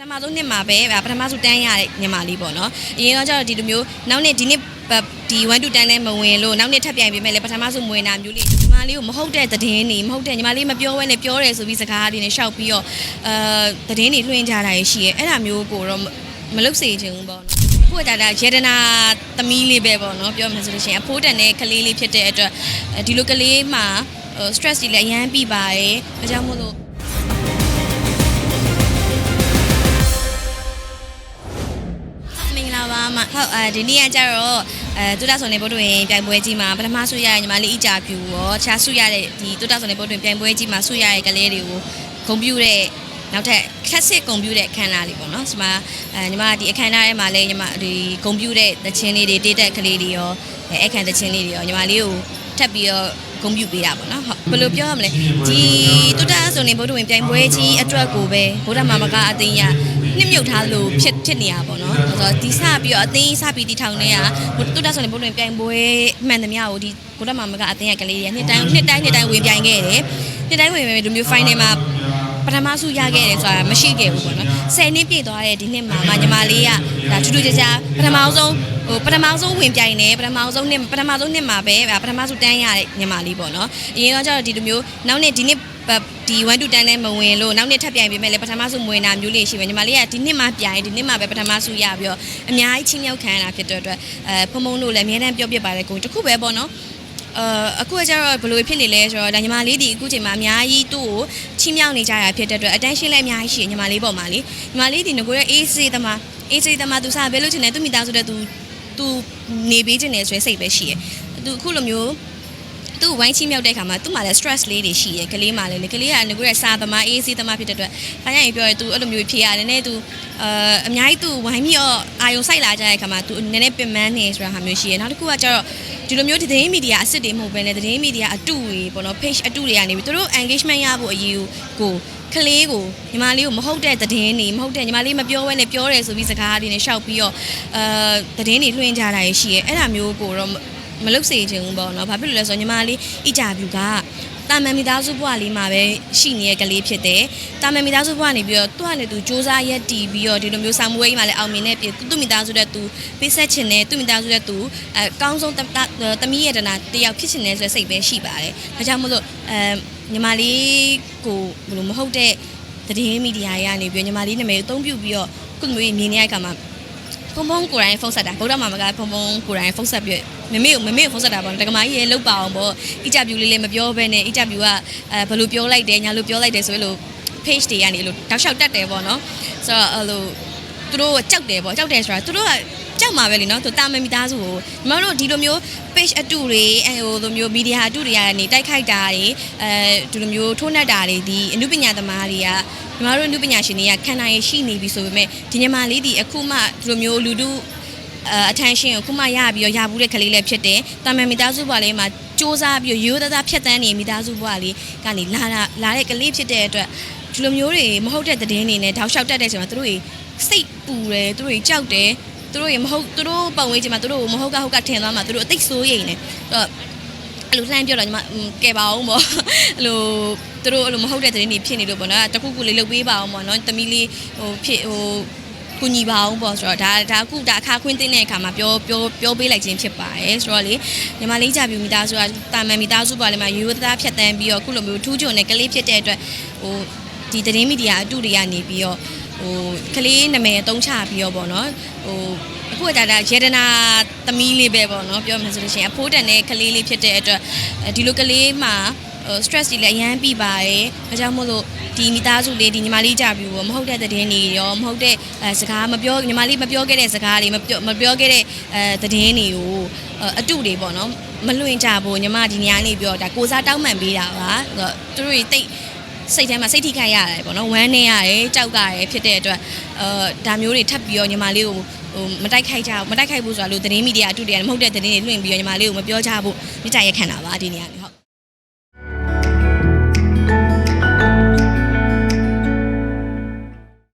ထမဆုံးနှစ်မှာပဲပထမဆုံးတန်းရတဲ့ညီမလေးပေါ့နော်အရင်တော့ကျတော့ဒီလိုမျိုးနောက်နှစ်ဒီနှစ်ဒီ1 to 10နဲ့မဝင်လို့နောက်နှစ်ထပ်ပြိုင်ပေးမယ်လေပထမဆုံးမဝင်တာမျိုးလေးညီမလေးကိုမဟုတ်တဲ့သတင်းတွေမဟုတ်တဲ့ညီမလေးမပြောဘဲနဲ့ပြောတယ်ဆိုပြီးစကားတွေနဲ့ရှောက်ပြီးတော့အဲသတင်းတွေလွှင့်ကြတာရရှိရဲအဲ့ဒါမျိုးကိုတော့မလုပ်စေချင်ဘူးပေါ့နော်ခုကဒါဒါယေဒနာသမီးလေးပဲပေါ့နော်ပြောမှဆိုလို့ရှိရင်အဖိုးတန်တဲ့ကလေးလေးဖြစ်တဲ့အတွက်ဒီလိုကလေးမှာ stress တွေလည်းအများကြီးပါတယ်ဒါကြောင့်မို့လို့ မဟုတ်အဲဒီနေ့ကကြတော့အဲတူတာဆောင်နေဘုတ်တွင်ပြိုင်ပွဲကြီးမှာပထမဆုရတဲ့ညီမလေးအကြပြူရောခြားဆုရတဲ့ဒီတူတာဆောင်နေဘုတ်တွင်ပြိုင်ပွဲကြီးမှာဆုရတဲ့ကလေးတွေကိုဂုဏ်ပြုတဲ့နောက်ထပ် classic ဂုဏ်ပြုတဲ့အခမ်းအနားလေးပေါ့နော်ဒီမှာအဲညီမဒီအခမ်းအနားထဲမှာလည်းညီမဒီဂုဏ်ပြုတဲ့သချင်းလေးတွေတေးတက်ကလေးတွေရောအဲအခမ်းသချင်းလေးတွေရောညီမလေးကိုထပ်ပြီးတော့ဂုဏ်ပြုပေးတာပေါ့နော်ဟုတ်ဘယ်လိုပြောရမလဲဒီတူတာဆိုနေဘုတ်တွင်ပြိုင်ပွဲကြီးအတွက်ကိုပဲဗုဒ္ဓမာမကအသိရ နှစ်မြုပ်ထားလို့ဖြစ်ဖြစ်နေရပါတော့ဆိုတော့ဒီစပြီးတော့အသိစပြီးတီထောင်နေရတူတာဆိုနေဘုတ်တွင်ပြိုင်ပွဲမှန်သမျှကိုဒီဗုဒ္ဓမာမကအသိရကလေးတွေနှစ်တိုင်းနှစ်တိုင်းနှစ်တိုင်းဝင်ပြိုင်ခဲ့တယ်နှစ်တိုင်းဝင်မယ်ဒီမျိုး final မှာပထမဆုရခဲ့တယ်ဆိုတာမရှိခဲ့ဘူးပေါ့နော်10နှစ်ပြည့်သွားတဲ့ဒီနှစ်မှာမှညီမလေးကဒါထူးထူးခြားခြားပထမဆုံးဟိုပထမဆုံးဝင်ပြိုင်တယ်ပထမဆုံးနှစ်ပထမဆုံးနှစ်မှာပဲပထမဆုံးတန်းရတဲ့ညီမလေးပေါ့နော်အရင်တော့ကျတော့ဒီလိုမျိုးနောက်နှစ်ဒီနှစ် ဒီ1 to 10နဲ့မဝင်လို့နောက်နှစ်ထပ်ပြိုင်ပေးမယ်လေပထမဆုံးမဝင်တာမျိုးလေးရှိမယ်ညီမလေးကဒီနှစ်မှပြိုင်ဒီနှစ်မှပဲပထမဆုံးရပြီးတော့အများကြီးချင်းမြောက်ခံရတာဖြစ်တဲ့အတွက်အဲဖုံဖုံတို့လည်းအများတန်းပြောပြပါတယ်ကိုတခုပဲပေါ့နော်အာအခုကကျတော့ဘယ်လိုဖြစ်နေလဲဆိုတော့ဒါညီမလေးဒီအခုချိန်မှာအများကြီးသူ့ကိုချီးမြှောက်နေကြတာဖြစ်တဲ့အတွက် attention လည်းအများကြီးရှိညီမလေးပေါ်မှာလေညီမလေးဒီငကိုရဲ့ AC သမား AC သမားသူစားပဲလို့ချင်တယ်သူမိသားစုတဲ့သူသူနေပေးခြင်းနဲ့ဆိုရယ်စိတ်ပဲရှိရယ်သူအခုလိုမျိုး သူ့ဝိုင်းချိမြောက်တဲ့ခါမှာသူ့မှာလည်း stress လေးတွေရှိရယ်ကလေးမှလည်းလေကလေးကငကိုရဲ့စာသမား AC သမားဖြစ်တဲ့အတွက်အားရရင်ပြောရသူအဲ့လိုမျိုးဖြစ်ရတယ်နဲ့သူအာအများကြီးသူဝိုင်းပြီးတော့အာယုံစိုက်လာကြတဲ့ခါမှာသူနည်းနည်းပင်ပန်းနေဆိုတာဟာမျိုးရှိရယ်နောက်တစ်ခုကကျတော့ဒီလိုမျိုးသတင်းမီဒီယာအစ်စ်တွေမဟုတ်ဘဲနဲ့သတင်းမီဒီယာအတူတွေပေါ့နော် page အတူတွေကနေပြီးသူတို့ engagement ရဖို့အရေးကိုကလေးကိုညီမလေးကိုမဟုတ်တဲ့သတင်းတွေမဟုတ်တဲ့ညီမလေးမပြောဘဲနဲ့ပြောတယ်ဆိုပြီးစကားတွေနဲ့ရှောက်ပြီးတော့အာသတင်းတွေလွှင့်ကြတာရရှိရယ်အဲ့ဒါမျိုးကိုတော့ မလုပ်စေချင်ဘူးပေါ့နော်ဘာဖြစ်လို့လဲဆိုတော့ညီမလေးအကြပြူကတာမန်မိသားစုဘဝလေးမှာပဲရှိနေတဲ့ကလေးဖြစ်တယ်။တာမန်မိသားစုဘဝနေပြီးတော့သူ့ဟာနဲ့သူစူးစမ်းရက်တီပြီးတော့ဒီလိုမျိုးဆောင်မွေးကြီးမှာလည်းအောင်မြင်တဲ့ပြည်သူ့မိသားစုတဲ့သူပေးဆက်ချင်တဲ့သူ့မိသားစုတဲ့သူအဲအကောင်းဆုံးသမီးရတနာတယောက်ဖြစ်ချင်တဲ့ဆိုတဲ့စိတ်ပဲရှိပါတယ်။ဒါကြောင့်မို့လို့အဲညီမလေးကိုဘယ်လိုမဟုတ်တဲ့သတင်းမီဒီယာတွေကနေပြီးညီမလေးနာမည်အသုံးပြုပြီးတော့ခုလိုမျိုးမြင်နေရတဲ့အခါမှာ ဖုံဖုံကိုယ်တိုင်ဖုန်းဆက်တာဗုဒ္ဓမာမကဖုံဖုံကိုယ်တိုင်ဖုန်းဆက်ပြီးမမေကိုမမေကိုဖုန်းဆက်တာပေါ့တက္ကမကြီးရေလောက်ပါအောင်ပေါ့အင်တာဗျူးလေးလည်းမပြောဘဲနဲ့အင်တာဗျူးကအဲဘယ်လိုပြောလိုက်တယ်ညာလိုပြောလိုက်တယ်ဆိုလို့ page တွေကနေလို့တောက်လျှောက်တက်တယ်ပေါ့နော်ဆိုတော့အဲ့လိုသူတို့ကြောက်တယ်ပေါ့ကြောက်တယ်ဆိုတာသူတို့က ကြောက်မှာပဲလीနော်သူတာမန်မိသားစုကိုညီမတို့ဒီလိုမျိုး page အတူတွေအဲဟိုလိုမျိုး media အတူတွေကနေတိုက်ခိုက်တာတွေအဲဒီလိုမျိုးထိုးနှက်တာတွေဒီအမှုပညာသမားတွေကညီမတို့အမှုပညာရှင်တွေကခံနိုင်ရရှိနေပြီဆိုပေမဲ့ဒီညီမလေးဒီအခုမှဒီလိုမျိုးလူတို့အ attention ကိုခုမှရပြီးတော့ရဘူးတဲ့ကလေးလည်းဖြစ်တယ်။တာမန်မိသားစုဘွားလေးမှာစူးစမ်းပြီးရိုးသားသားဖြတ်တန်းနေမိသားစုဘွားလေးကနေလာလာလာတဲ့ကလေးဖြစ်တဲ့အတွက်ဒီလိုမျိုးတွေမဟုတ်တဲ့သတင်းတွေနဲ့တောက်လျှောက်တက်တဲ့ချိန်မှာသူတို့တွေစိတ်ပူတယ်သူတို့တွေကြောက်တယ် သူတို့ရေမဟုတ်သူတို့ပုံဝေးချိန်မှာသူတို့မဟုတ်ကဟုတ်ကထင်သွားမှာသူတို့အသိဆိုးရိမ်နေအဲ့တော့အဲ့လိုလှမ်းပြောတော့ညီမကဲပါအောင်ပေါ့အဲ့လိုသူတို့အဲ့လိုမဟုတ်တဲ့သတင်းတွေဖြစ်နေလို့ပေါ့နော်တခုခုလေးလုပ်ပေးပါအောင်ပေါ့နော်တမီးလေးဟိုဖြစ်ဟိုကူညီပါအောင်ပေါ့ဆိုတော့ဒါဒါအခုဒါအခါခွင့်တင်တဲ့အခါမှာပြောပြောပြောပေးလိုက်ခြင်းဖြစ်ပါတယ်ဆိုတော့လေညီမလေးကြပြူမိသားစုကတာမန်မိသားစုပါလေမှာရိုးရိုးသားသားဖြတ်တန်းပြီးတော့အခုလိုမျိုးထူးချွန်တဲ့ကလေးဖြစ်တဲ့အတွက်ဟိုဒီသတင်းမီဒီယာအတူတွေကနေပြီးတော့ ဟိုကလေးနာမည်အသုံးချပြီးတော့ပေါ့နော်ဟိုအခုကဒါဒါယေဒနာသမီးလေးပဲပေါ့နော်ပြောမှဆိုလို့ရှိရင်အဖိုးတန်တဲ့ကလေးလေးဖြစ်တဲ့အတွက်ဒီလိုကလေးမှာဟို stress တွေလည်းအများကြီးပါတယ်။ဒါကြောင့်မို့လို့ဒီမိသားစုလေးဒီညီမလေးကြပြီပေါ့မဟုတ်တဲ့သတင်းတွေရောမဟုတ်တဲ့အဲစကားမပြောညီမလေးမပြောခဲ့တဲ့စကားတွေမပြောမပြောခဲ့တဲ့အဲသတင်းတွေကိုအတုတွေပေါ့နော်မလွင်ကြဘူးညီမဒီနေရာနေပြောဒါကိုစားတောင်းပန်ပေးတာပါ။သူတို့တွေတိတ် စိတ်ထဲမှာစိတ်ထိခိုက်ရတယ်ပေါ့နော်ဝမ်းနေရတယ်ကြောက်ရတယ်ဖြစ်တဲ့အတွက်အဲဒါမျိုးတွေထပ်ပြီးတော့ညီမလေးကိုဟိုမတိုက်ခိုက်ကြဘူးမတိုက်ခိုက်ဘူးဆိုတာလို့သတင်းမီဒီယာအတူတည်းမဟုတ်တဲ့သတင်းတွေလွှင့်ပြီးတော့ညီမလေးကိုမပြောကြဘူးမိကြရက်ခံတာပါဒီနေရာ